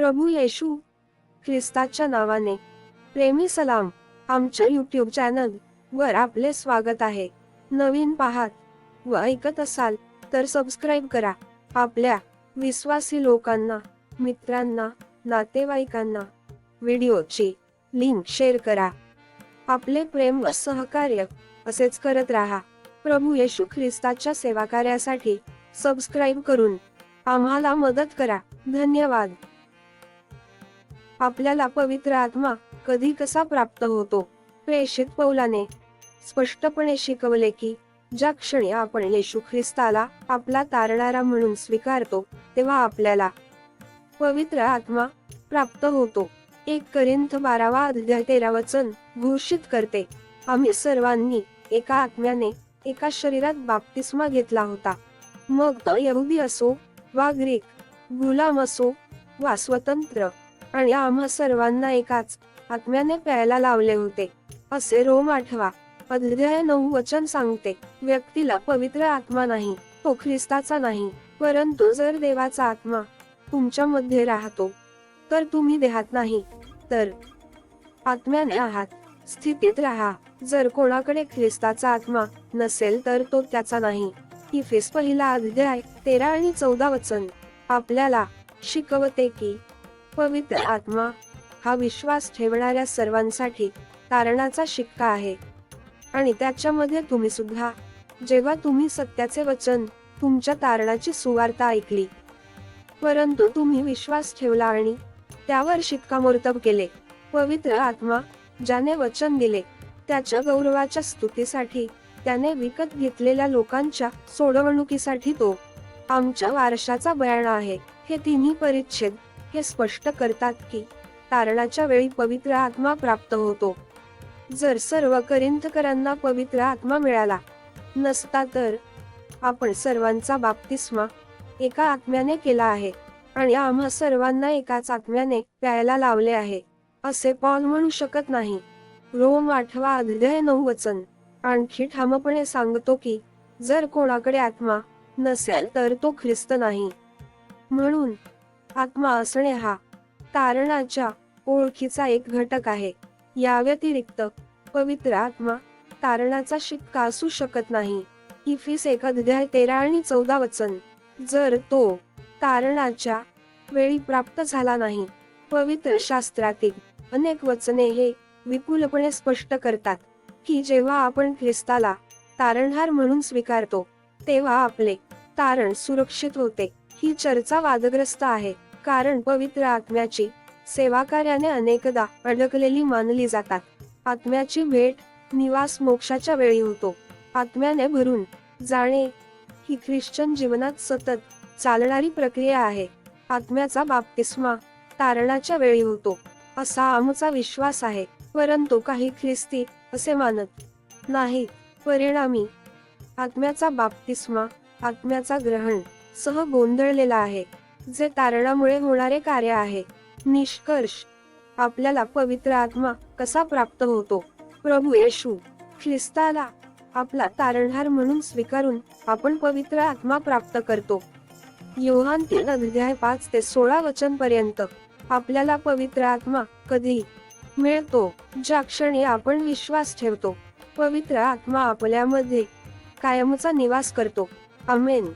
प्रभू येशू ख्रिस्ताच्या नावाने. प्रेमी सलाम आमच्या यूट्यूब चॅनल वर आपले स्वागत आहे. नवीन पाहात व ऐकत असाल तर सबस्क्राईब करा. आपल्या विश्वासी लोकांना मित्रांना नातेवाईकांना व्हिडिओची लिंक शेअर करा. आपले प्रेम व सहकार्य असेच करत राहा. प्रभू येशू ख्रिस्ताच्या सेवा कार्यासाठी सबस्क्राईब करून आम्हाला मदत करा. धन्यवाद. आपल्याला पवित्र आत्मा कधी कसा प्राप्त होतो प्रेषित पौलाने स्पष्टपणे शिकवले की ज्या क्षणी आपण येशू ख्रिस्ताला आपला तारणारा म्हणून स्वीकारतो तेव्हा आपल्याला पवित्र आत्मा प्राप्त होतो. एक करिंथ बारावा अध्याय तेरा वचन घोषित करते आम्ही सर्वांनी एका आत्म्याने एका शरीरात बाप्तिस्मा घेतला होता. मग तो यहुदी असो वा ग्रीक गुलाम असो वा स्वतंत्र आणि आम्हा सर्वांना एकाच आत्म्याने प्यायला लावले होते. असे रोम आठवा. अध्याय नऊ वचन सांगते. व्यक्तीला पवित्र आत्मा नाही तो ख्रिस्ताचा नाही परंतु जर देवाचा आत्मा तुमच्यामध्ये राहतो तर तुम्ही देहात नाही तर आत्म्याने आहात. स्थितीत राहा. जर कोणाकडे ख्रिस्ताचा आत्मा नसेल तर तो त्याचा नाही. इफेस पहिला अध्याय तेरा आणि चौदा वचन. आपल्याला शिकवते की पवित्र आत्मा हा विश्वास ठेवणाऱ्या सर्वांसाठी तारणाचा शिक्का आहे. आणि त्याच्यामध्ये तुम्ही सुद्धा जेव्हा तुम्ही सत्याचे वचन तुमच्या तारणाची सुवार्ता ऐकली परंतु तुम्ही विश्वास ठेवला आणि त्यावर शिक्कामोर्तब केले. पवित्र आत्मा ज्याने वचन दिले त्याच्या गौरवाच्या स्तुतीसाठी त्याने विकत घेतलेल्या लोकांच्या सोडवणुकीसाठी तो आमच्या वारशाचा बयाणा आहे हे तिन्ही परिच्छेद हे स्पष्ट करतात की तारणाच्या वेळी पवित्र आत्मा प्राप्त होतो. जर सर्व करिंथकरांना पवित्र आत्मा मिळाला नसता तर आपण सर्वांचा बाप्तिस्मा एका आत्म्याने केला आहे आणि आम्हा सर्वांना एकाच आत्म्याने प्यायला लावले आहे असे पॉल म्हणू शकत नाही. रोम आठवा अध्याय नऊ वचन. आणखी ठामपणे सांगतो की जर कोणाकडे आत्मा नसेल तर तो ख्रिस्त नाही. म्हणून आत्मा असणे हा तारणाच्या ओळखीचा एक घटक आहे. या व्यतिरिक्त पवित्र आत्मा तारणाचा शिक्का असू शकत नाही. इफिस एक अध्याय तेरा आणि चौदा वचन. जर तो तारणाच्या वेळी प्राप्त झाला नाही पवित्र शास्त्रातील अनेक वचने हे विपुलपणे स्पष्ट करतात की जेव्हा आपण ख्रिस्ताला तारणहार म्हणून स्वीकारतो तेव्हा आपले तारण सुरक्षित होते. ही चर्चा वादग्रस्त आहे कारण पवित्र आत्म्याची सेवाकार्याने अनेकदा अडकलेली मानली जातात. आत्म्याची भेट निवास मोक्षाच्या वेळी होतो. आत्म्याने भरून जाणे ही ख्रिश्चन जीवनात सतत चालणारी प्रक्रिया आहे. आत्म्याचा बाप्तिस्मा तारणाच्या वेळी होतो. असा आमचा विश्वास आहे परंतु काही ख्रिस्ती असे मानत नाही परिणामी आत्म्याचा बाप्तिस्मा आत्म्याचा ग्रहण सह गोंधळलेला आहे. जे तारणामुळे होणारे कार्य आहे. निष्कर्ष. आपल्याला पवित्र आत्मा कसा प्राप्त होतो? प्रभू येशू ख्रिस्ताला आपला तारणहार म्हणून स्वीकारून आपण पवित्र आत्मा प्राप्त करतो. योहान तीन अध्याय पाच ते सोळा वचन पर्यंत आपल्याला पवित्र आत्मा कधी मिळतो ज्या क्षणी आपण विश्वास ठेवतो. पवित्र आत्मा आपल्यामध्ये कायमचा निवास करतो. अमेन